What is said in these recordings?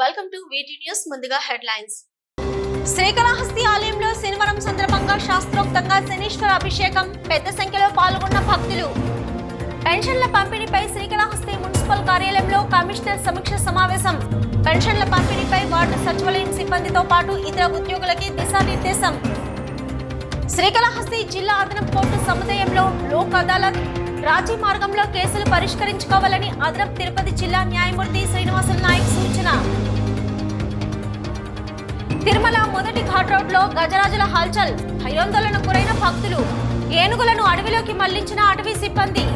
Welcome to వీటి news ముందుగా headlines Srikalahasti ఆలయంలో శనివారం సందర్భంగా శాస్త్రోక్తంగా శనీశ్వర అభిషేకం పెద్ద సంఖ్యలో పాల్గొన్న భక్తులు. పెన్షన్ల పంపిణీపై శ్రీకాళహస్తి మున్సిపల్ కార్యాలయంలో కమిషనర్ సమీక్ష సమావేశం. పెన్షన్ల పంపిణీపై వార్డు సచివాలయం సిబ్బందితో పాటు ఇతర ఉద్యోగులకి దిశానిర్దేశం. శ్రీకాళహస్తి జిల్లా అదనపు కోర్టు సముదాయంలో లోక్ అదాలత్ రాజీ మార్గంలో కేసులు పరిష్కరించుకోవాలని అదనపు తిరుపతి జిల్లా న్యాయమూర్తి శ్రీనివాసులు నాయక్ సూచన. తిరుమల మొదటి ఘాట్ రోడ్లో గజరాజుల హల్చల్ భయోందోళన గురైన భక్తులు ఏనుగులను అడవిలోకి మళ్ళించిన అటవీ సిబ్బంది.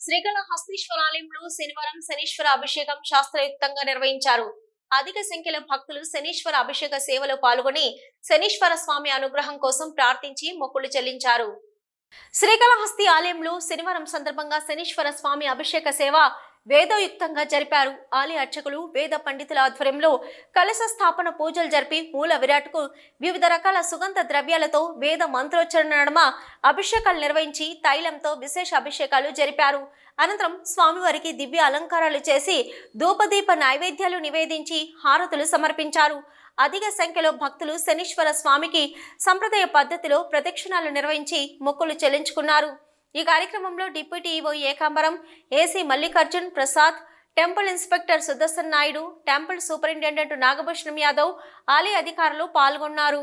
శ్రీకాళహస్తీశ్వరాలయంలో శనివారం శనీశ్వర అభిషేకం శాస్త్రయుక్తంగా నిర్వహించారు. అధిక సంఖ్యలో భక్తులు శనీశ్వర అభిషేక సేవలో పాల్గొని శనీశ్వర స్వామి అనుగ్రహం కోసం ప్రార్థించి మొక్కులు చెల్లించారు. శ్రీకాళహస్తి ఆలయంలో శనివారం సందర్భంగా శనీశ్వర స్వామి అభిషేక సేవ వేదయుక్తంగా జరిపారు. ఆలయ అర్చకులు వేద పండితుల ఆధ్వర్యంలో కలశ స్థాపన పూజలు జరిపి మూల విరాట్కు వివిధ రకాల సుగంధ ద్రవ్యాలతో వేద మంత్రోచ్చరణ నడమ అభిషేకాలు నిర్వహించి తైలంతో విశేష అభిషేకాలు జరిపారు. అనంతరం స్వామివారికి దివ్య అలంకారాలు చేసి ధూపదీప నైవేద్యాలు నివేదించి హారతులు సమర్పించారు. అధిక సంఖ్యలో భక్తులు శనీశ్వర స్వామికి సంప్రదాయ పద్ధతిలో ప్రదక్షిణాలు నిర్వహించి మొక్కులు చెల్లించుకున్నారు. ఈ కార్యక్రమంలో deputy EO Ekambaram AC Mallikarjun Prasad temple inspector Sudarshan Naidu temple superintendent Nagabhushanam Yadav ఆలయ అధికారులు పాల్గొన్నారు.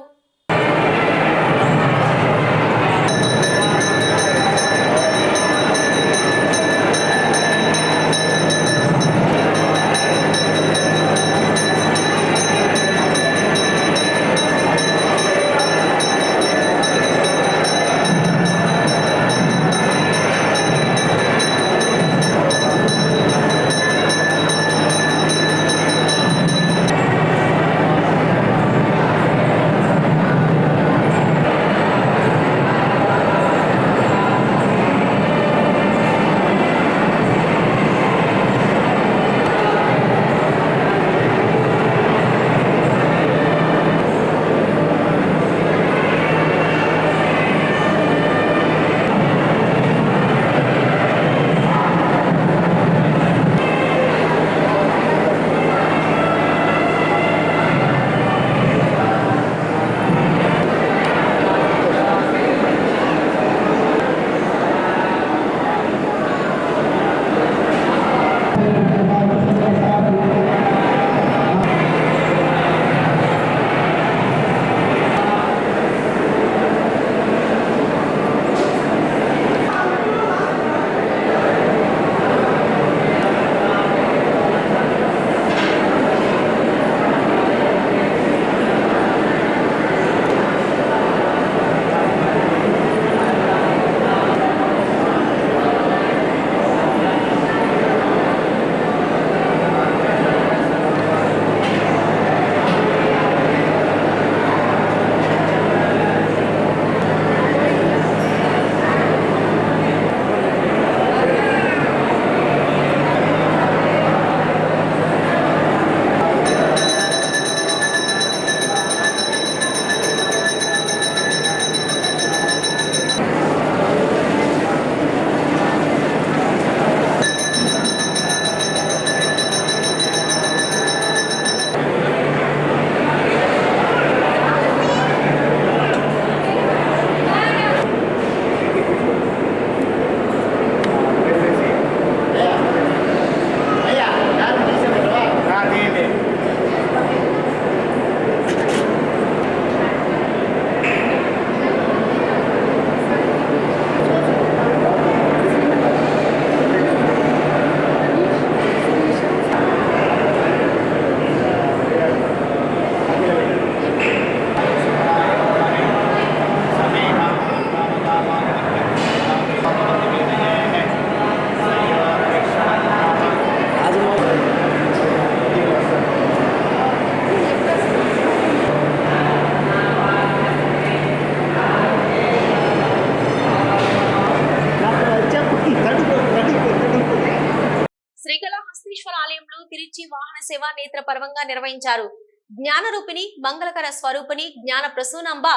నేత్ర జ్ఞానరూపిణి జ్ఞాన మంగళకర స్వరూపిణి జ్ఞాన ప్రసూనంబ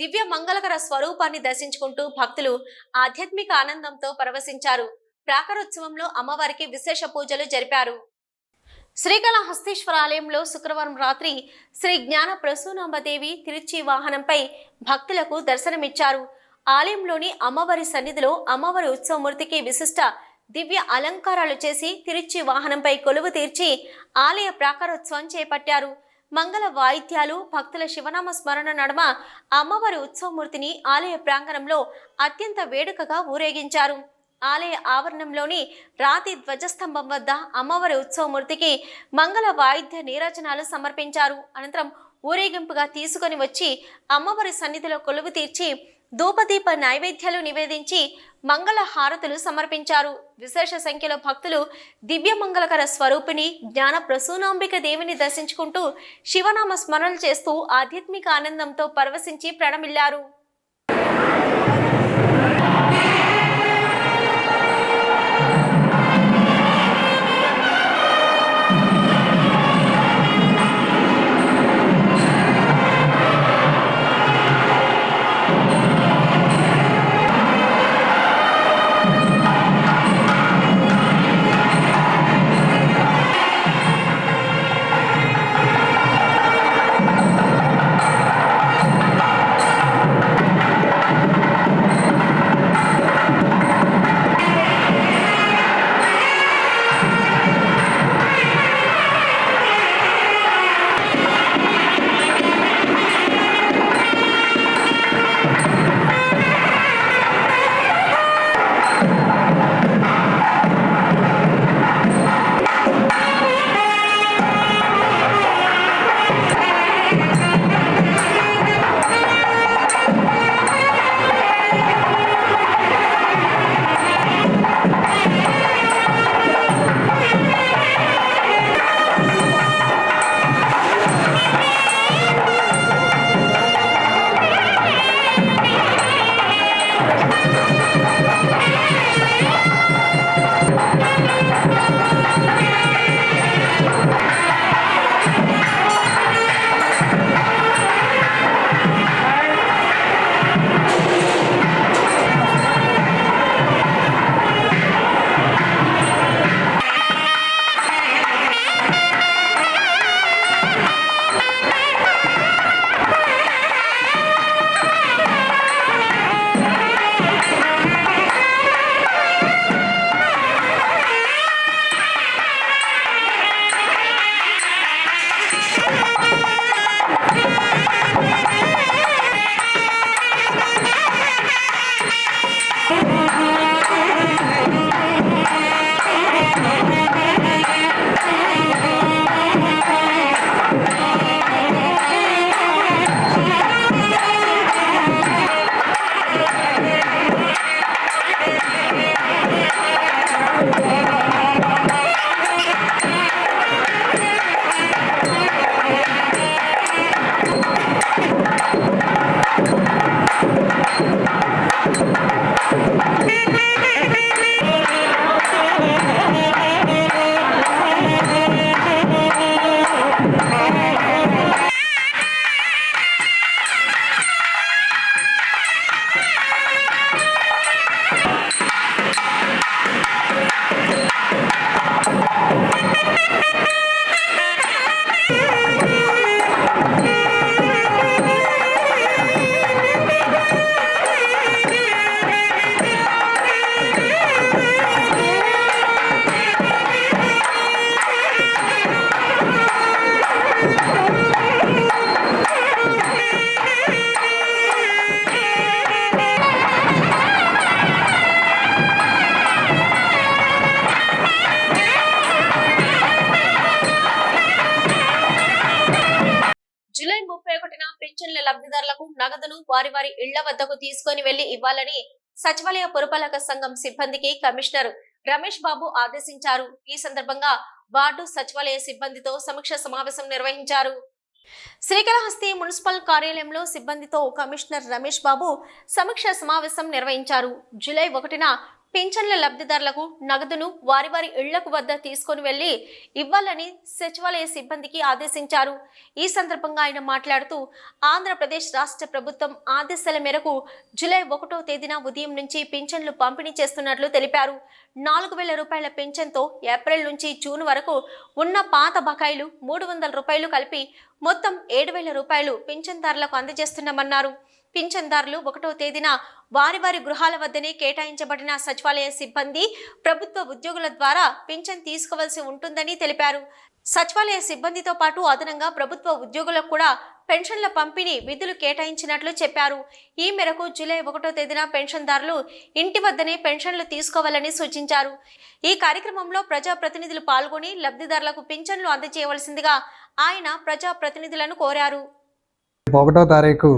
దివ్య మంగళకర స్వరూపాన్ని దర్శించుకుంటూ భక్తులు ఆధ్యాత్మిక ఆనందంతో పరవశించారు. ప్రాకారోత్సవంలో అమ్మవారికి విశేష పూజలు జరిపారు. శ్రీకాళహస్తీశ్వర ఆలయంలో శుక్రవారం రాత్రి శ్రీ జ్ఞాన ప్రసూనాంబదేవి తిరుచి వాహనంపై భక్తులకు దర్శనమిచ్చారు. ఆలయంలోని అమ్మవారి సన్నిధిలో అమ్మవారి ఉత్సవమూర్తికి విశిష్ట దివ్య అలంకారాలు చేసి తిరుచి వాహనంపై కొలువు తీర్చి ఆలయ ప్రాకారోత్సవం చేపట్టారు. మంగళ వాయిద్యాలు భక్తుల శివనామ స్మరణ నడుమ అమ్మవారి ఉత్సవమూర్తిని ఆలయ ప్రాంగణంలో అత్యంత వేడుకగా ఊరేగించారు. ఆలయ ఆవరణంలోని రాతి ధ్వజస్తంభం వద్ద అమ్మవారి ఉత్సవమూర్తికి మంగళ వాయిద్య నీరాజనాలు సమర్పించారు. అనంతరం ఊరేగింపుగా తీసుకొని వచ్చి అమ్మవారి సన్నిధిలో కొలువు తీర్చి ధూపదీప నైవేద్యాలు నివేదించి మంగళ హారతులు సమర్పించారు. విశేష సంఖ్యలో భక్తులు దివ్య మంగళకర స్వరూపిణి జ్ఞాన ప్రసూనాంబిక దేవిని దర్శించుకుంటూ శివనామ స్మరణలు చేస్తూ ఆధ్యాత్మిక ఆనందంతో పరవశించి ప్రణమిల్లారు. ఇవ్వాలని సచివాలయ పురపాలక సంఘం సిబ్బందికి కమిషనర్ రమేష్ బాబు ఆదేశించారు. ఈ సందర్భంగా వార్డు సచివాలయ సిబ్బందితో సమీక్ష సమావేశం నిర్వహించారు. శ్రీకాళహస్తి మున్సిపల్ కార్యాలయంలో సిబ్బందితో కమిషనర్ రమేష్ బాబు సమీక్ష సమావేశం నిర్వహించారు. జూలై ఒకటిన పింఛన్ల లబ్ధిదారులకు నగదును వారి వారి ఇళ్ళకు వద్ద తీసుకొని వెళ్ళి ఇవ్వాలని సచివాలయ సిబ్బందికి ఆదేశించారు. ఈ సందర్భంగా ఆయన మాట్లాడుతూ ఆంధ్రప్రదేశ్ రాష్ట్ర ప్రభుత్వం ఆదేశాల మేరకు జూలై ఒకటో తేదీన ఉదయం నుంచి పింఛన్లు పంపిణీ చేస్తున్నట్లు తెలిపారు. నాలుగు వేల రూపాయల పింఛన్తో ఏప్రిల్ నుంచి జూన్ వరకు ఉన్న పాత బకాయిలు మూడు వందల రూపాయలు కలిపి మొత్తం ఏడు వేల రూపాయలు పింఛన్దారులకు అందజేస్తున్నామన్నారు. పింఛన్దారులు ఒకటో తేదీన వారి వారి గృహాల వద్దనే కేటాయించబడిన సచివాలయ సిబ్బంది ప్రభుత్వ ఉద్యోగుల ద్వారా పింఛన్ తీసుకోవాల్సి ఉంటుందని తెలిపారు. సచివాలయ సిబ్బందితో పాటు అదనంగా ప్రభుత్వ ఉద్యోగులకు కూడా పెన్షన్ల పంపిణీ విధులు కేటాయించినట్లు చెప్పారు. ఈ మేరకు జూలై ఒకటో తేదీన పెన్షన్దారులు ఇంటి వద్దనే పెన్షన్లు తీసుకోవాలని సూచించారు. ఈ కార్యక్రమంలో ప్రజాప్రతినిధులు పాల్గొని లబ్ధిదారులకు పింఛన్లు అందజేయవలసిందిగా ఆయన ప్రజాప్రతినిధులను కోరారు. ఒకటో తారీఖు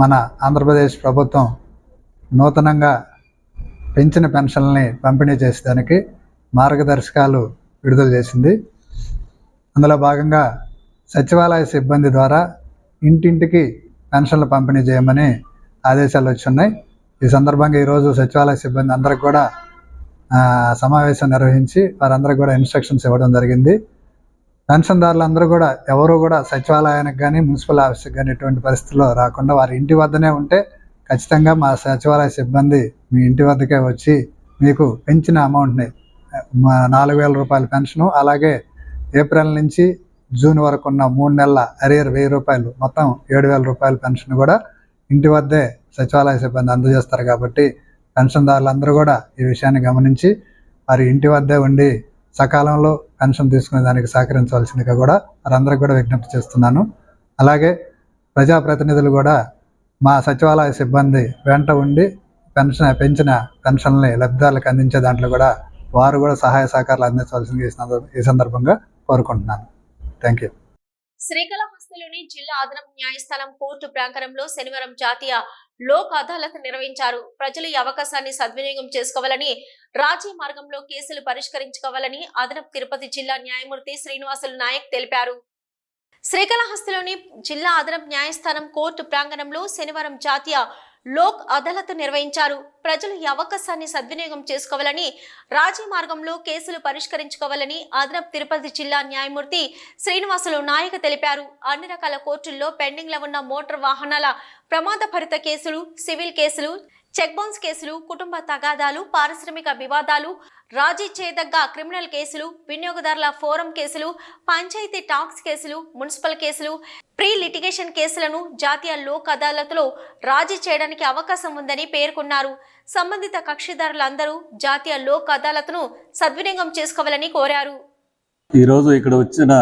మన ఆంధ్రప్రదేశ్ ప్రభుత్వం నూతనంగా పెంచిన పెన్షన్లని పంపిణీ చేసేదానికి మార్గదర్శకాలు విడుదల చేసింది. అందులో భాగంగా సచివాలయ సిబ్బంది ద్వారా ఇంటింటికి పెన్షన్లు పంపిణీ చేయమని ఆదేశాలు వచ్చున్నాయి. ఈ సందర్భంగా ఈరోజు సచివాలయ సిబ్బంది అందరికి కూడా సమావేశం నిర్వహించి వారందరికి కూడా ఇన్స్ట్రక్షన్స్ ఇవ్వడం జరిగింది. పెన్షన్దారులందరూ కూడా ఎవరు కూడా సచివాలయానికి కానీ మున్సిపల్ ఆఫీస్కి కానీ ఎటువంటి పరిస్థితుల్లో రాకుండా వారి ఇంటి వద్దనే ఉంటే ఖచ్చితంగా మా సచివాలయ సిబ్బంది మీ ఇంటి వద్దకే వచ్చి మీకు పెంచిన అమౌంట్ని మా నాలుగు వేల రూపాయల పెన్షను అలాగే ఏప్రిల్ నుంచి జూన్ వరకు ఉన్న మూడు నెలల అరియర్ వెయ్యి రూపాయలు మొత్తం ఏడు వేల రూపాయల పెన్షన్ కూడా ఇంటి వద్దే సచివాలయ సిబ్బంది అందజేస్తారు కాబట్టి పెన్షన్దారులందరూ కూడా ఈ విషయాన్ని గమనించి వారి ఇంటి వద్దే ఉండి సకాలంలో పెన్షన్ తీసుకునే దానికి సహకరించవలసిందిగా కూడా వారందరికీ కూడా విజ్ఞప్తి చేస్తున్నాను. అలాగే ప్రజాప్రతినిధులు కూడా మా సచివాలయ సిబ్బంది వెంట ఉండి పెన్షన్ పెంచిన పెన్షన్ని లబ్ధిదారులకు అందించే దాంట్లో కూడా వారు కూడా సహాయ సహకారాలు అందించవలసిందిగా ఈ ఈ సందర్భంగా కోరుకుంటున్నాను. థ్యాంక్ యూ శ్రీకాళహస్తిలోని జిల్లా అదనపు న్యాయస్థానం కోర్టు ప్రాంగణంలో శనివారం జాతీయ లోక్ అదాలత్ నిర్వహించారు. ప్రజలు ఈ అవకాశాన్ని సద్వినియోగం చేసుకోవాలని రాజీ మార్గంలో కేసులు పరిష్కరించుకోవాలని అదనపు తిరుపతి జిల్లా న్యాయమూర్తి శ్రీనివాసులు నాయక్ తెలిపారు. శ్రీకాళహస్తిలోని జిల్లా అదనపు న్యాయస్థానం కోర్టు ప్రాంగణంలో శనివారం జాతీయ లోక్ అదాలత్ నిర్వహించారు. ప్రజలు ఈ అవకాశాన్ని సద్వినియోగం చేసుకోవాలని రాజీ మార్గంలో కేసులు పరిష్కరించుకోవాలని అదనపు తిరుపతి జిల్లా న్యాయమూర్తి శ్రీనివాసులు నాయక తెలిపారు. అన్ని రకాల కోర్టుల్లో పెండింగ్లో ఉన్న మోటార్ వాహనాల ప్రమాదభరిత కేసులు సివిల్ కేసులు చెక్ బౌన్స్ కేసులు కుటుంబ తగాదాలు పారిశ్రామిక వివాదాలు రాజీ చేయదగ్గ క్రిమినల్ కేసులు వినియోగదారుల ఫోరం కేసులు పంచాయతీ టాక్స్ కేసులు మున్సిపల్ కేసులు ప్రీ లిటిగేషన్ కేసులను జాతీయ లోక్ అదాలత్లో రాజీ చేయడానికి అవకాశం ఉందని పేర్కొన్నారు. సంబంధిత కక్షిదారులందరూ జాతీయ లోక్ అదాలత్ను సద్వినియోగం చేసుకోవాలని కోరారు. ఈరోజు ఇక్కడ వచ్చిన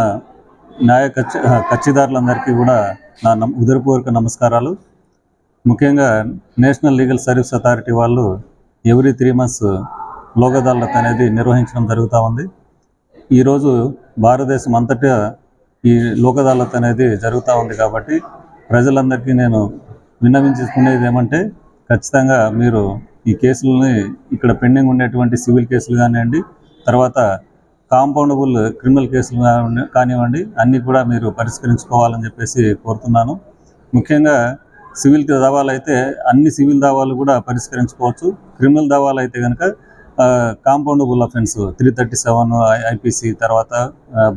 న్యాయ కక్ష కక్షిదారులందరికీ కూడా నా నమ్ నమస్కారాలు. ముఖ్యంగా నేషనల్ లీగల్ సర్వీస్ అథారిటీ వాళ్ళు every three months Lok Adalat అనేది నిర్వహించడం జరుగుతూ ఉంది. ఈరోజు భారతదేశం అంతటా ఈ లోక్ అదాలత్ అనేది జరుగుతూ ఉంది కాబట్టి ప్రజలందరికీ నేను విన్నవించుకునేది ఏమంటే ఖచ్చితంగా మీరు ఈ కేసులని ఇక్కడ పెండింగ్ ఉండేటువంటి సివిల్ కేసులు కానివ్వండి తర్వాత కాంపౌండబుల్ క్రిమినల్ కేసులు కానివ్వండి- కానివ్వండి అన్నీ కూడా మీరు పరిష్కరించుకోవాలని చెప్పేసి కోరుతున్నాను. ముఖ్యంగా సివిల్ దావాలు అయితే అన్ని సివిల్ దావాలు కూడా పరిష్కరించుకోవచ్చు. క్రిమినల్ దావాలు అయితే కనుక compoundable offence three thirty seven IPC తర్వాత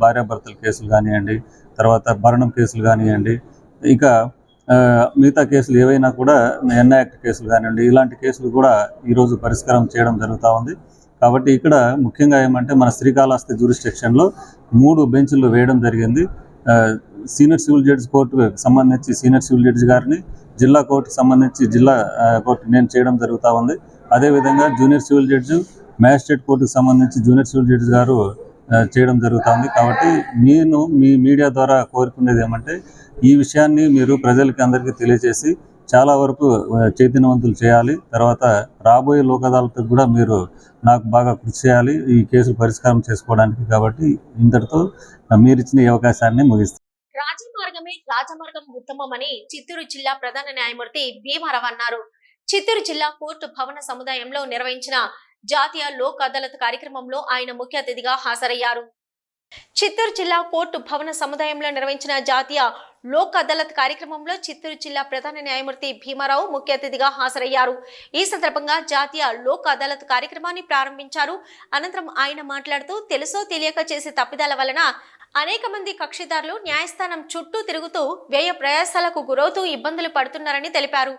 భార్యాభర్తల కేసులు కానివ్వండి తర్వాత భరణం కేసులు కానివ్వండి ఇంకా మిగతా కేసులు ఏవైనా కూడా ఎన్ఐ యాక్ట్ కేసులు కానివ్వండి ఇలాంటి కేసులు కూడా ఈరోజు పరిష్కారం చేయడం జరుగుతూ ఉంది. కాబట్టి ఇక్కడ ముఖ్యంగా ఏమంటే మన శ్రీకాళహస్తి జ్యూరిస్టిక్షన్లో మూడు బెంచ్లు వేయడం జరిగింది. సీనియర్ సివిల్ జడ్జి కోర్టుకు సంబంధించి సీనియర్ సివిల్ జడ్జి గారిని జిల్లా కోర్టుకు సంబంధించి జిల్లా కోర్టు నేను చేయడం జరుగుతూ ఉంది. అదేవిధంగా జూనియర్ సివిల్ జడ్జి మ్యాజిస్ట్రేట్ కోర్టుకు సంబంధించి జూనియర్ సివిల్ జడ్జి గారు చేయడం జరుగుతుంది కాబట్టి నేను మీ మీడియా ద్వారా కోరుకునేది ఏమంటే ఈ విషయాన్ని మీరు ప్రజలకి అందరికీ తెలియజేసి చాలా వరకు చైతన్యవంతులు చేయాలి. తర్వాత రాబోయే లోక్ కూడా మీరు నాకు బాగా కృషి చేయాలి. ఈ కేసు పరిష్కారం చేసుకోవడానికి కాబట్టి ఇంతటితో మీరు ఇచ్చిన ఈ అవకాశాన్ని ముగిస్తాను రాజమార్గమే రాజమార్గం ఉత్తమమని చిత్తూరు జిల్లా ప్రధాన న్యాయమూర్తి భీమారావు అన్నారు. చిత్తూరు జిల్లా కోర్టు భవన సముదాయంలో నిర్వహించిన జాతీయ లోక్ అదాలత్ కార్యక్రమంలో ఆయన ముఖ్య అతిథిగా హాజరయ్యారు. చిత్తూరు జిల్లా కోర్టు భవన సముదాయంలో నిర్వహించిన జాతీయ లోక్ అదాలత్ కార్యక్రమంలో చిత్తూరు జిల్లా ప్రధాన న్యాయమూర్తి భీమారావు ముఖ్య అతిథిగా హాజరయ్యారు. ఈ సందర్భంగా జాతీయ లోక్ అదాలత్ కార్యక్రమాన్ని ప్రారంభించారు. అనంతరం ఆయన మాట్లాడుతూ తెలుసో తెలియక చేసే తప్పిదాల వలన అనేక మంది కక్షిదారులు న్యాయస్థానం చుట్టూ తిరుగుతూ వ్యయ ప్రయాసాలకు గురవుతూ ఇబ్బందులు పడుతున్నారని తెలిపారు.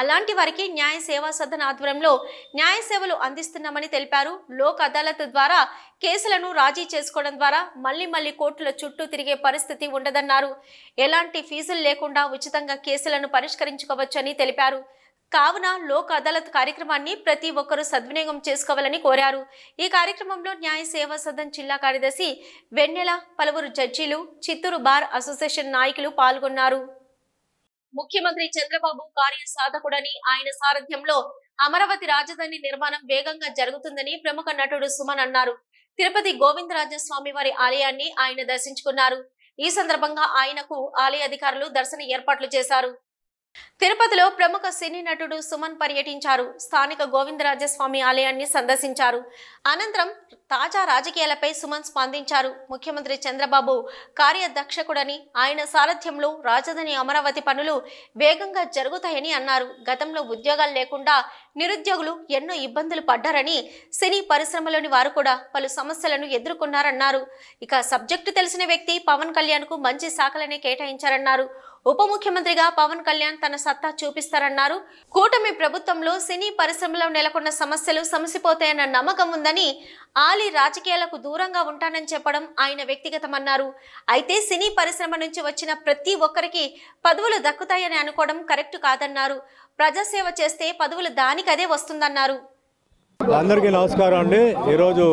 అలాంటి వారికి న్యాయ సేవా సదన ఆధ్వర్యంలో న్యాయ సేవలు అందిస్తున్నామని తెలిపారు. లోక్ అదాలత్ ద్వారా కేసులను రాజీ చేసుకోవడం ద్వారా మళ్ళీ మళ్ళీ కోర్టుల చుట్టూ తిరిగే పరిస్థితి ఉండదన్నారు. ఎలాంటి ఫీజులు లేకుండా ఉచితంగా కేసులను పరిష్కరించుకోవచ్చని తెలిపారు. కావున లోక్ అదాలత్ కార్యక్రమాన్ని ప్రతి ఒక్కరూ సద్వినియోగం చేసుకోవాలని కోరారు. ఈ కార్యక్రమంలో న్యాయ సేవా సదన్ జిల్లా కార్యదర్శి వెన్నెల పలువురు జడ్జీలు చిత్తూరు బార్ అసోసియేషన్ నాయకులు పాల్గొన్నారు. ముఖ్యమంత్రి చంద్రబాబు కార్య సాధకుడని ఆయన సారథ్యంలో అమరావతి రాజధాని నిర్మాణం వేగంగా జరుగుతుందని ప్రముఖ నటుడు సుమన్ అన్నారు. తిరుపతి గోవిందరాజస్వామి వారి ఆలయాన్ని ఆయన దర్శించుకున్నారు. ఈ సందర్భంగా ఆయనకు ఆలయ అధికారులు దర్శన ఏర్పాట్లు చేశారు. తిరుపతిలో ప్రముఖ సినీ నటుడు సుమన్ పర్యటించారు. స్థానిక గోవిందరాజస్వామి ఆలయాన్ని సందర్శించారు. అనంతరం తాజా రాజకీయాలపై సుమన్ స్పందించారు. ముఖ్యమంత్రి చంద్రబాబు కార్యదక్షకుడని ఆయన సారథ్యంలో రాజధాని అమరావతి పనులు వేగంగా జరుగుతాయని అన్నారు. గతంలో ఉద్యోగాలు లేకుండా నిరుద్యోగులు ఎన్నో ఇబ్బందులు పడ్డారని సినీ పరిశ్రమలోని వారు కూడా పలు సమస్యలను ఎదుర్కొన్నారన్నారు. ఇక సబ్జెక్టు తెలిసిన వ్యక్తి పవన్ కళ్యాణ్కు మంచి శాఖలనే కేటాయించారన్నారు. ఉప ముఖ్యమంత్రిగా పవన్ కళ్యాణ్ తన సత్తా చూపిస్తారన్నారు. కూటమి ప్రభుత్వంలో సినీ పరిశ్రమలో నెలకొన్న సమస్యలు సమసిపోతాయన్న నమ్మకం ఉందని ఆలీ రాజకీయాలకు దూరంగా ఉంటానని చెప్పడం ఆయన వ్యక్తిగతమన్నారు. అయితే సినీ పరిశ్రమ నుంచి వచ్చిన ప్రతి ఒక్కరికి పదవులు దక్కుతాయని అనుకోవడం కరెక్ట్ కాదన్నారు. ప్రజాసేవ చేస్తే పదవులు దానికదే వస్తుందన్నారు. అందరికీ నమస్కారం అండి. ఈరోజు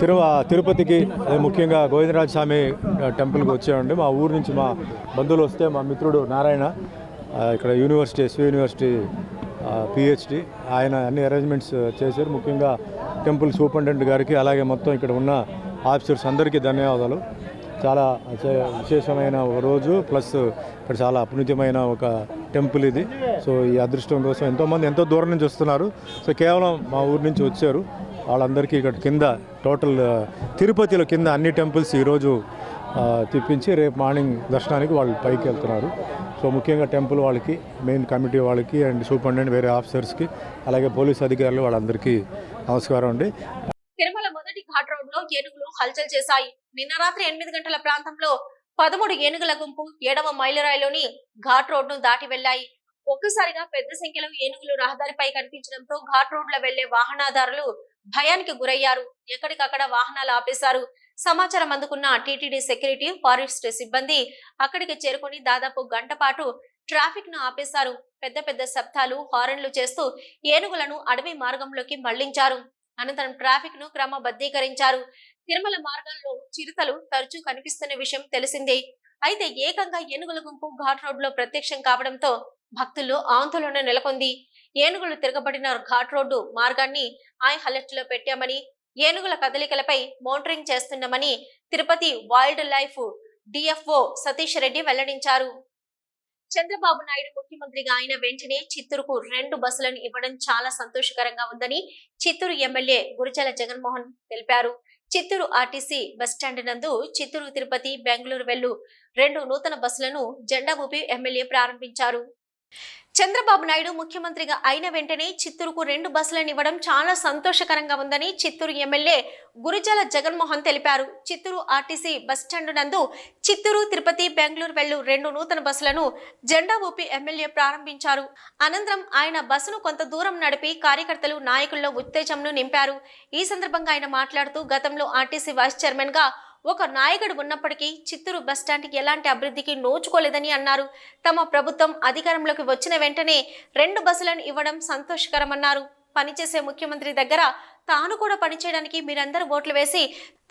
తిరు తిరుపతికి అదే ముఖ్యంగా గోవిందరాజ స్వామి టెంపుల్కి వచ్చామండి. మా ఊరు నుంచి మా బంధువులు వస్తే మా మిత్రుడు నారాయణ ఇక్కడ యూనివర్సిటీ ఎస్వి యూనివర్సిటీ పిహెచ్డి ఆయన అన్ని అరేంజ్మెంట్స్ చేశారు. ముఖ్యంగా టెంపుల్ సూపరింటెండెంట్ గారికి అలాగే మొత్తం ఇక్కడ ఉన్న ఆఫీసర్స్ అందరికీ ధన్యవాదాలు. చాలా విశేషమైన ఒక రోజు ప్లస్ ఇక్కడ చాలా అపునీతమైన ఒక టెంపుల్ ఇది. సో ఈ అదృష్టం కోసం ఎంతోమంది ఎంతో దూరం నుంచి వస్తున్నారు. సో కేవలం మా ఊరు నుంచి వచ్చారు. వాళ్ళందరికీ ఇక్కడ కింద టోటల్ తిరుపతిలో కింద అన్ని టెంపుల్స్ ఈరోజు తిప్పించి రేపు మార్నింగ్ దర్శనానికి వాళ్ళు పైకి వెళ్తున్నారు. సో ముఖ్యంగా టెంపుల్ వాళ్ళకి మెయిన్ కమిటీ వాళ్ళకి అండ్ సూపరింటెండెంట్ వేరే ఆఫీసర్స్కి అలాగే పోలీస్ అధికారులు వాళ్ళందరికీ నమస్కారం అండి. తిరుమల మొదటి ఘాట్ రోడ్లో ఏనుగులు హల్చల్ చేశాయి. నిన్న రాత్రి ఎనిమిది గంటల ప్రాంతంలో పదమూడు ఏనుగుల గుంపు ఏడవ మైలురాయిలోని ఘాట్ రోడ్ను దాటి వెళ్ళాయి ఒక్కసారిగా పెద్ద సంఖ్యలో ఏనుగులు రహదారిపై కనిపించడంతో ఘాట్ రోడ్లో వెళ్ళే వాహనదారులు భయానికి గురయ్యారు. ఎక్కడికక్కడ వాహనాలు ఆపేశారు. సమాచారం అందుకున్న టీటీడీ సెక్యూరిటీ ఫారెస్ట్ సిబ్బంది అక్కడికి చేరుకుని దాదాపు గంట పాటు ట్రాఫిక్ను ఆపేశారు. పెద్ద పెద్ద శబ్దాలు హారన్లు చేస్తూ ఏనుగులను అడవి మార్గంలోకి మళ్ళించారు. అనంతరం ట్రాఫిక్ను క్రమబద్ధీకరించారు. తిరుమల మార్గంలో చిరుతలు తరచూ కనిపిస్తున్న విషయం తెలిసిందే. అయితే ఏకంగా ఏనుగుల గుంపు ఘాట్ రోడ్లో ప్రత్యక్షం కావడంతో భక్తుల్లో ఆందోళన నెలకొంది. ఏనుగులు తిరగబడిన ఘాట్ రోడ్డు మార్గాన్ని ఐ అలర్ట్లో పెట్టామని ఏనుగుల కదలికలపై మోనిటరింగ్ చేస్తున్నామని Tirupati wild life DFO Satish Reddy వెల్లడించారు. చంద్రబాబు నాయుడు ముఖ్యమంత్రిగా అయిన వెంటనే చిత్తూరుకు రెండు బస్సులను ఇవ్వడం చాలా సంతోషకరంగా ఉందని చిత్తూరు ఎమ్మెల్యే గురిజాల జగన్మోహన్ తెలిపారు. చిత్తూరు ఆర్టీసీ బస్టాండ్ నందు చిత్తూరు తిరుపతి బెంగళూరు వెళ్ళు రెండు నూతన బస్సులను జెండా ఊపి ఎమ్మెల్యే ప్రారంభించారు. చంద్రబాబు నాయుడు ముఖ్యమంత్రిగా అయిన వెంటనే చిత్తూరుకు రెండు బస్సులను ఇవ్వడం చాలా సంతోషకరంగా ఉందని చిత్తూరు ఎమ్మెల్యే గురుజల జగన్మోహన్ తెలిపారు. చిత్తూరు ఆర్టీసీ బస్టాండు నందు చిత్తూరు తిరుపతి బెంగళూరు వెళ్ళు రెండు నూతన బస్సులను జెండా ఊపి ఎమ్మెల్యే ప్రారంభించారు. అనంతరం ఆయన బస్సును కొంత దూరం నడిపి కార్యకర్తలు నాయకుల్లో ఉత్తేజంను నింపారు. ఈ సందర్భంగా ఆయన మాట్లాడుతూ గతంలో ఆర్టీసీ వైస్ చైర్మన్గా ఒక నాయకుడు ఉన్నప్పటికీ చిత్తూరు బస్టాండ్కి ఎలాంటి అభివృద్ధికి నోచుకోలేదని అన్నారు. తమ ప్రభుత్వం అధికారంలోకి వచ్చిన వెంటనే రెండు బస్సులను ఇవ్వడం సంతోషకరమన్నారు. పనిచేసే ముఖ్యమంత్రి దగ్గర తాను కూడా పనిచేయడానికి మీరందరూ ఓట్లు వేసి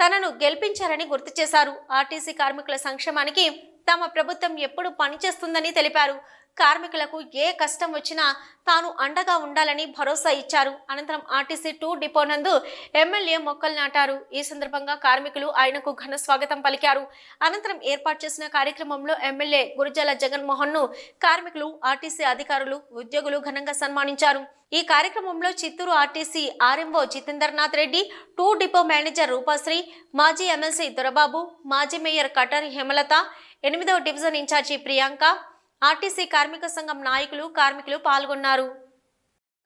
తనను గెలిపించారని గుర్తు చేశారు. ఆర్టీసీ కార్మికుల సంక్షేమానికి తమ ప్రభుత్వం ఎప్పుడు పనిచేస్తుందని తెలిపారు. కార్మికులకు ఏ కష్టం వచ్చినా తాను అండగా ఉండాలని భరోసా ఇచ్చారు. అనంతరం ఆర్టీసీ టూ డిపో నందు ఎమ్మెల్యే మొక్కలు నాటారు. ఈ సందర్భంగా కార్మికులు ఆయనకు ఘన స్వాగతం పలికారు. అనంతరం ఏర్పాటు చేసిన కార్యక్రమంలో ఎమ్మెల్యే గురుజాల జగన్మోహన్ను కార్మికులు ఆర్టీసీ అధికారులు ఉద్యోగులు ఘనంగా సన్మానించారు. ఈ కార్యక్రమంలో Chittoor RTC RMO Jitendernath Reddy two depot manager Rupasri మాజీ ఎమ్మెల్సీ దొరబాబు మాజీ మేయర్ కటర్ హేమలత ఎనిమిదవ డివిజన్ ఇన్ఛార్జి ప్రియాంక ఆర్టీసీ కార్మిక సంఘం నాయకులు కార్మికులు పాల్గొన్నారు.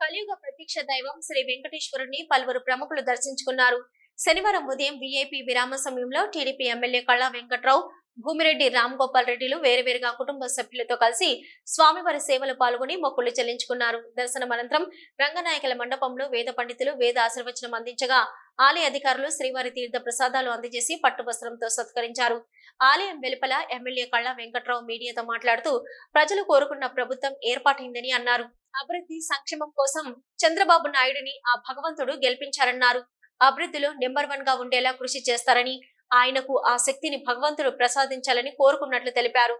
కలియుగ ప్రత్యక్ష దైవం శ్రీ వెంకటేశ్వరుని పలువురు ప్రముఖులు దర్శించుకున్నారు. శనివారం ఉదయం విఐపి విరామ సమయంలో టీడీపీ ఎమ్మెల్యే కళా వెంకట్రావు భూమిరెడ్డి రామ్ గోపాల్ రెడ్డిలు వేరువేరుగా కుటుంబ సభ్యులతో కలిసి స్వామివారి సేవలు పాల్గొని మొక్కులు చెల్లించుకున్నారు. దర్శనం అనంతరం రంగనాయకుల మండపంలో వేద పండితులు వేద ఆశీర్వచనం అందించగా ఆలయ అధికారులు శ్రీవారి తీర్థ ప్రసాదాలు అందజేసి పట్టు వస్త్రంతో సత్కరించారు. ఆలయం వెలుపల ఎమ్మెల్యే కళ్ళా వెంకట్రావు మీడియాతో మాట్లాడుతూ ప్రజలు కోరుకున్న ప్రభుత్వం ఏర్పాటైందని అన్నారు. అభివృద్ధి సంక్షేమం కోసం చంద్రబాబు నాయుడిని ఆ భగవంతుడు గెలిపించారన్నారు. అభివృద్ధిలో నెంబర్ వన్గా ఉండేలా కృషి చేస్తారని ఆయనకు ఆ శక్తిని భగవంతుడు ప్రసాదించాలని కోరుకున్నట్లు తెలిపారు.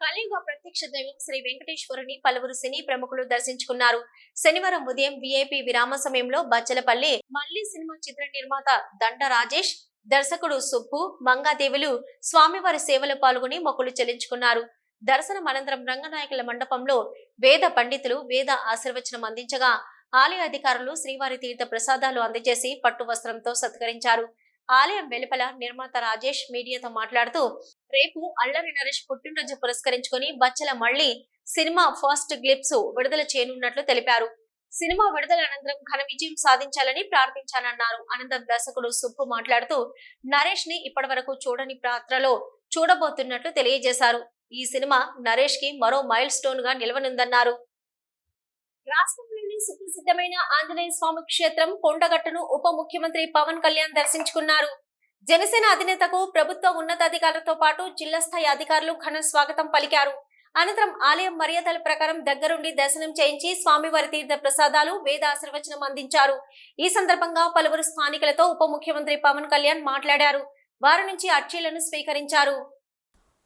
కలియుగ ప్రత్యక్ష దైవం శ్రీ వెంకటేశ్వరుని పలువురు సినీ ప్రముఖులు దర్శించుకున్నారు. శనివారం ఉదయం విఐపి విరామ సమయంలో బచ్చలపల్లి మల్లి సినిమా చిత్ర నిర్మాత దండ రాజేష్ దర్శకుడు సుబ్బు మంగాదేవులు స్వామివారి సేవలో పాల్గొని మొక్కులు చెల్లించుకున్నారు. దర్శనం అనంతరం రంగనాయకుల మండపంలో వేద పండితులు వేద ఆశీర్వచనం అందించగా ఆలయ అధికారులు శ్రీవారి తీర్థ ప్రసాదాలు అందజేసి పట్టు వస్త్రంతో సత్కరించారు. ఆలయం వెలుపల నిర్మాత రాజేష్ మీడియాతో మాట్లాడుతూ రేపు అల్లరి నరేష్ పుట్టినరోజు పురస్కరించుకొని బచ్చల మళ్ళీ సినిమా ఫస్ట్ గ్లిప్స్ విడుదల చేయనున్నట్లు తెలిపారు. సినిమా విడుదల అనంతరం ఘన విజయం సాధించాలని ప్రార్థించానన్నారు. అనంతరం దర్శకుడు సుబ్బు మాట్లాడుతూ నరేష్ని ఇప్పటి వరకు చూడని పాత్రలో చూడబోతున్నట్లు తెలియజేశారు. ఈ సినిమా నరేష్కి మరో మైల్ స్టోన్గా నిలవనుందన్నారు. రాష్ట్రం సుప్రసిద్ధమైన ఆంజనేయ స్వామి క్షేత్రం కొండగట్టును ఉప ముఖ్యమంత్రి పవన్ కళ్యాణ్ దర్శించుకున్నారు. జనసేన అధినేతకు ప్రభుత్వ ఉన్నతాధికారులతో పాటు జిల్లా స్థాయి అధికారులు ఘన స్వాగతం పలికారు. అనంతరం ఆలయం మర్యాదల ప్రకారం దగ్గరుండి దర్శనం చేయించి స్వామివారి తీర్థ ప్రసాదాలు వేద ఆశీర్వచనం అందించారు. ఈ సందర్భంగా పలువురు స్థానికులతో ఉప ముఖ్యమంత్రి పవన్ కళ్యాణ్ మాట్లాడారు. వారి నుంచి అర్చీలను స్వీకరించారు.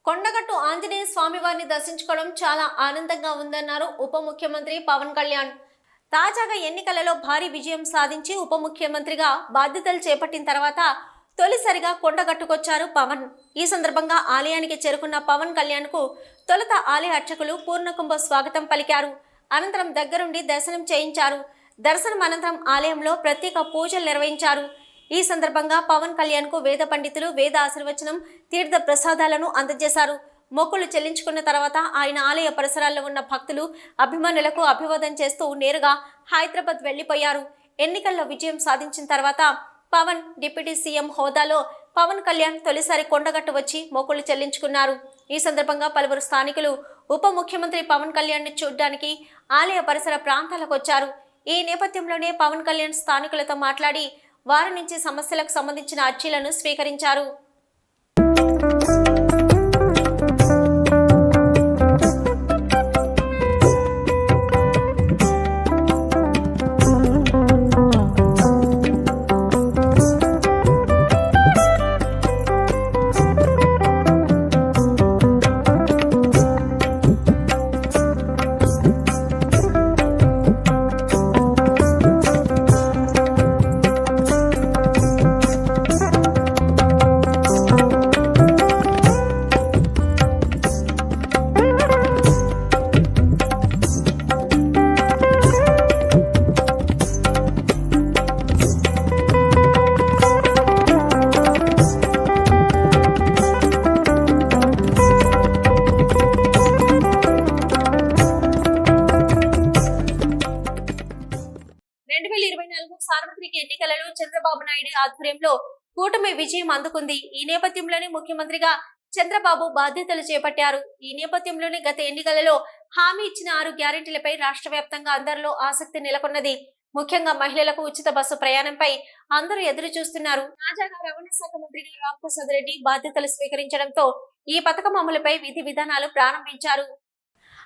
కొండగట్టు ఆంజనేయ స్వామివారిని దర్శించుకోవడం చాలా ఆనందంగా ఉందన్నారు ఉప ముఖ్యమంత్రి పవన్ కళ్యాణ్. తాజాగా ఎన్నికలలో భారీ విజయం సాధించి ఉప ముఖ్యమంత్రిగా బాధ్యతలు చేపట్టిన తర్వాత తొలిసారిగా కొండగట్టుకొచ్చారు పవన్. ఈ సందర్భంగా ఆలయానికి చేరుకున్న పవన్ కళ్యాణ్కు తొలుత ఆలయ అర్చకులు పూర్ణకుంభ స్వాగతం పలికారు. అనంతరం దగ్గరుండి దర్శనం చేయించారు. దర్శనం అనంతరం ఆలయంలో ప్రత్యేక పూజలు నిర్వహించారు. ఈ సందర్భంగా పవన్ కళ్యాణ్కు వేద పండితులు వేద ఆశీర్వచనం తీర్థ ప్రసాదాలను అందజేశారు. మొక్కులు చెల్లించుకున్న తర్వాత ఆయన ఆలయ పరిసరాల్లో ఉన్న భక్తులు అభిమానులకు అభివాదం చేస్తూ నేరుగా హైదరాబాద్ వెళ్ళిపోయారు ఎన్నికల్లో విజయం సాధించిన తర్వాత పవన్ డిప్యూటీ సీఎం హోదాలో పవన్ కళ్యాణ్ తొలిసారి కొండగట్టు వచ్చి మొక్కులు చెల్లించుకున్నారు. ఈ సందర్భంగా పలువురు స్థానికులు ఉప ముఖ్యమంత్రి పవన్ కళ్యాణ్ని చూడ్డానికి ఆలయ పరిసర ప్రాంతాలకు వచ్చారు. ఈ నేపథ్యంలోనే పవన్ కళ్యాణ్ స్థానికులతో మాట్లాడి వారి నుంచి సమస్యలకు సంబంధించిన అర్జీలను స్వీకరించారు. విజయం అందుకుంది. ఈ నేపథ్యంలోనే ముఖ్యమంత్రిగా చంద్రబాబు బాధ్యతలు చేపట్టారు. ఈ నేపథ్యంలోనే గత ఎన్నికలలో హామీ ఇచ్చిన ఆరు గ్యారెంటీలపై రాష్ట్ర వ్యాప్తంగా అందరిలో ఆసక్తి నెలకొన్నది. ముఖ్యంగా మహిళలకు ఉచిత బస్సు ప్రయాణంపై అందరూ ఎదురు చూస్తున్నారు. తాజాగా రవాణా శాఖ మంత్రిగా రాంప్రసాద్ రెడ్డి బాధ్యతలు స్వీకరించడంతో ఈ పథకం అమలుపై విధి విధానాలు ప్రారంభించారు.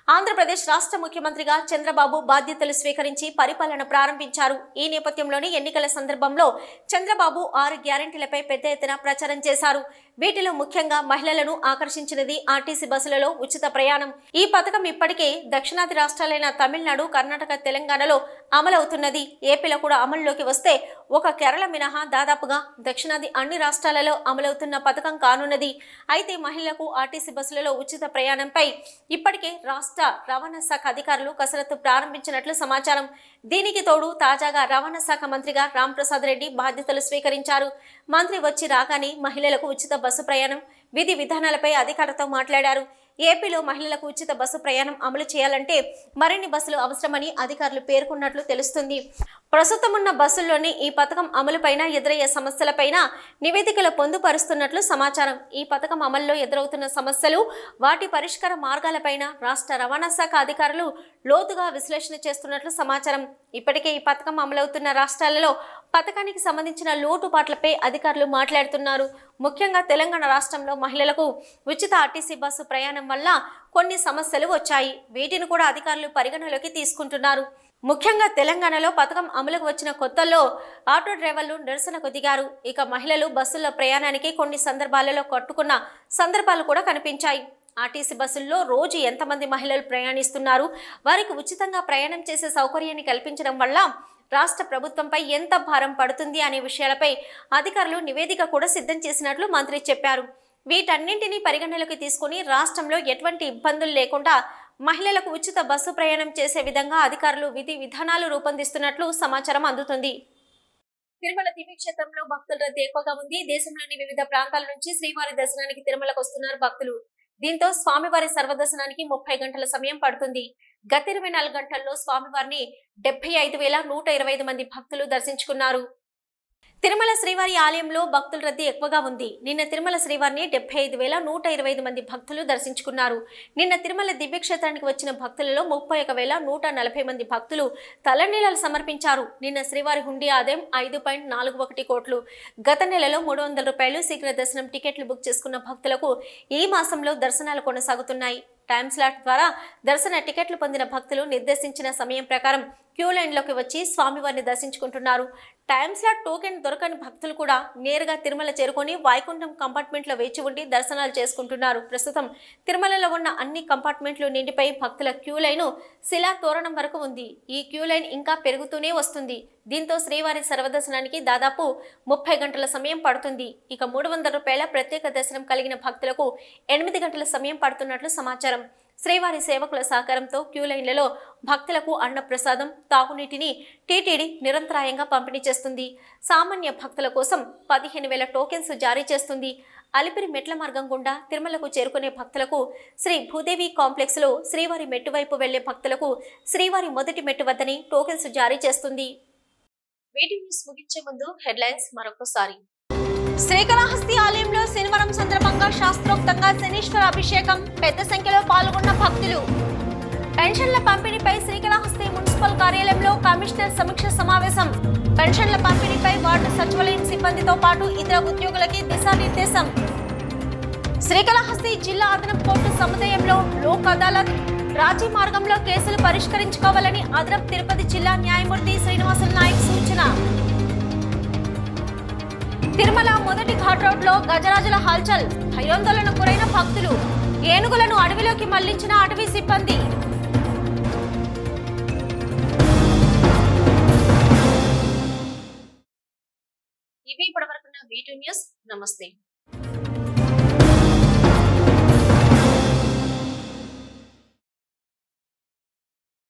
ఆంధ్రప్రదేశ్ రాష్ట్ర ముఖ్యమంత్రిగా చంద్రబాబు బాధ్యతలు స్వీకరించి పరిపాలన ప్రారంభించారు. ఈ నేపథ్యంలోనే ఎన్నికల సందర్భంలో చంద్రబాబు ఆరు గ్యారంటీలపై పెద్ద ఎత్తున ప్రచారం చేశారు. వీటిలో ముఖ్యంగా మహిళలను ఆకర్షించినది ఆర్టీసీ బస్సులలో ఉచిత ప్రయాణం. ఈ పథకం ఇప్పటికే దక్షిణాది రాష్ట్రాలైన తమిళనాడు కర్ణాటక తెలంగాణలో అమలవుతున్నది. ఏపీలో కూడా అమల్లోకి వస్తే ఒక కేరళ మినహా దాదాపుగా దక్షిణాది అన్ని రాష్ట్రాలలో అమలవుతున్న పథకం కానున్నది. అయితే మహిళలకు ఆర్టీసీ బస్సులలో ఉచిత ప్రయాణంపై ఇప్పటికే రాష్ట్ర రవాణా శాఖ అధికారులు కసరత్తు ప్రారంభించినట్లు సమాచారం. దీనికి తోడు తాజాగా రవాణా శాఖ మంత్రిగా రాంప్రసాద్ రెడ్డి బాధ్యతలు స్వీకరించారు. మంత్రి వచ్చి రాగానే మహిళలకు ఉచిత బస్సు ప్రయాణం విధి విధానాలపై అధికారులతో మాట్లాడారు. ఏపీలో మహిళలకు ఉచిత బస్సు ప్రయాణం అమలు చేయాలంటే మరిన్ని బస్సులు అవసరమని అధికారులు పేర్కొన్నట్లు తెలుస్తుంది. ప్రస్తుతం ఉన్న బస్సుల్లోని ఈ పథకం అమలుపైన ఎదురయ్యే సమస్యలపైన నివేదికలు పొందుపరుస్తున్నట్లు సమాచారం. ఈ పథకం అమల్లో ఎదురవుతున్న సమస్యలు వాటి పరిష్కార మార్గాలపైన రాష్ట్ర రవాణా శాఖ అధికారులు లోతుగా విశ్లేషణ చేస్తున్నట్లు సమాచారం. ఇప్పటికే ఈ పథకం అమలవుతున్న రాష్ట్రాలలో పథకానికి సంబంధించిన లోటుపాట్లపై అధికారులు మాట్లాడుతున్నారు. ముఖ్యంగా తెలంగాణ రాష్ట్రంలో మహిళలకు ఉచిత ఆర్టీసీ బస్సు ప్రయాణం వల్ల కొన్ని సమస్యలు వచ్చాయి. వీటిని కూడా అధికారులు పరిగణలోకి తీసుకుంటున్నారు. ముఖ్యంగా తెలంగాణలో పథకం అమలుకు వచ్చిన కొత్తల్లో ఆటో డ్రైవర్లు నిరసనకు దిగారు. ఇక మహిళలు బస్సుల్లో ప్రయాణానికి కొన్ని సందర్భాలలో కట్టుకున్న సందర్భాలు కూడా కనిపించాయి. ఆర్టీసీ బస్సుల్లో రోజు ఎంతమంది మహిళలు ప్రయాణిస్తున్నారు? వారికి ఉచితంగా ప్రయాణం చేసే సౌకర్యాన్ని కల్పించడం వల్ల రాష్ట్ర ప్రభుత్వంపై ఎంత భారం పడుతుంది అనే విషయాలపై అధికారులు నివేదిక కూడా సిద్ధం చేసినట్లు మంత్రి చెప్పారు. వీటన్నింటినీ పరిగణలోకి తీసుకుని రాష్ట్రంలో ఎటువంటి ఇబ్బందులు లేకుండా మహిళలకు ఉచిత బస్సు ప్రయాణం చేసే విధంగా అధికారులు విధి విధానాలు రూపొందిస్తున్నట్లు సమాచారం అందుతుంది. తిరుమల దివ్యక్షేత్రంలో భక్తుల రద్దీ ఎక్కువగా ఉంది. దేశంలోని వివిధ ప్రాంతాల నుంచి శ్రీవారి దర్శనానికి తిరుమలకు వస్తున్నారు భక్తులు. దీంతో స్వామివారి సర్వదర్శనానికి ముప్పై గంటల సమయం పడుతుంది. గత ఇరవై నాలుగు గంటల్లో స్వామివారిని డెబ్బై ఐదు వేల నూట ఇరవై ఐదు మంది భక్తులు దర్శించుకున్నారు. తిరుమల శ్రీవారి ఆలయంలో భక్తుల రద్దీ ఎక్కువగా ఉంది. నిన్న తిరుమల శ్రీవారిని డెబ్బై ఐదు వేల నూట ఇరవై ఐదు మంది భక్తులు దర్శించుకున్నారు. నిన్న తిరుమల దివ్యక్షేత్రానికి వచ్చిన భక్తులలో ముప్పై ఒక వేల నూట నలభై మంది భక్తులు తలనీలాలు సమర్పించారు. నిన్న శ్రీవారి హుండీ ఆదాయం ఐదు పాయింట్ నాలుగు ఒకటి కోట్లు. గత నెలలో మూడు వందల రూపాయలు శీఘ్ర దర్శనం టికెట్లు బుక్ చేసుకున్న భక్తులకు ఈ మాసంలో దర్శనాలు కొనసాగుతున్నాయి. టైం స్లాట్ ద్వారా దర్శన టికెట్లు పొందిన భక్తులు నిర్దేశించిన సమయం ప్రకారం క్యూ లైన్లోకి వచ్చి స్వామివారిని దర్శించుకుంటున్నారు. టైం స్లాట్ టోకెన్ దొరకని భక్తులు కూడా నేరుగా తిరుమల చేరుకొని వైకుంఠం కంపార్ట్మెంట్లో వేచి ఉండి దర్శనాలు చేసుకుంటున్నారు. ప్రస్తుతం తిరుమలలో ఉన్న అన్ని కంపార్ట్మెంట్లు నిండిపోయి భక్తుల క్యూ లైను శిలా తోరణం వరకు ఉంది. ఈ క్యూ లైన్ ఇంకా పెరుగుతూనే వస్తుంది. దీంతో శ్రీవారి సర్వదర్శనానికి దాదాపు ముప్పై గంటల సమయం పడుతుంది. ఇక మూడు వందల రూపాయల ప్రత్యేక దర్శనం కలిగిన భక్తులకు ఎనిమిది గంటల సమయం పడుతున్నట్లు సమాచారం. శ్రీవారి సేవకుల సహకారంతో క్యూ లైన్లలో భక్తులకు అన్నప్రసాదం తాగునీటిని టీటీడీ నిరంతరాయంగా పంపిణీ చేస్తుంది. సామాన్య భక్తుల కోసం పదిహేను వేల టోకెన్స్ జారీ చేస్తుంది. అలిపిరి మెట్ల మార్గం గుండా తిరుమలకు చేరుకునే భక్తులకు శ్రీ భూదేవి కాంప్లెక్స్లో శ్రీవారి మెట్టు వైపు వెళ్ళే భక్తులకు శ్రీవారి మొదటి మెట్టు వద్దని టోకెన్స్ జారీ చేస్తుంది. వీటి న్యూస్ ముగించే ముందు హెడ్లైన్స్ మరొకసారి. శ్రీకాళహస్తి ఆలయంలో శనివారం సందర్భంగా శాస్త్రోక్తంగా శనీశ్వర అభిషేకం పెద్ద సంఖ్యలో పాల్గొన్న భక్తులు. పెన్షన్ల పంపిణీపై శ్రీకాళహస్తి మున్సిపల్ కార్యాలయంలో కమిషనర్ సమీక్ష సమావేశం. పెన్షన్ల పంపిణీపై వార్డు సచివాలయం సిబ్బందితో పాటు ఇతర ఉద్యోగులకి దిశానిర్దేశం. శ్రీకాళహస్తి జిల్లా అదనపు కోర్టు సముదాయంలో లోక్ అదాలత్ రాజీ మార్గంలో కేసులు పరిష్కరించుకోవాలని అదనపు తిరుపతి జిల్లా న్యాయమూర్తి శ్రీనివాసులు నాయక్ సూచన. తిరుమల మొదటి ఘాట్ రోడ్లో గజరాజుల హల్చల్ భయోందోళన గురైన భక్తులు ఏనుగులను అడవిలోకి మళ్ళించిన అటవీ సిబ్బంది. ఇవి ఇప్పటివరకున్న వీటి న్యూస్. నమస్తే.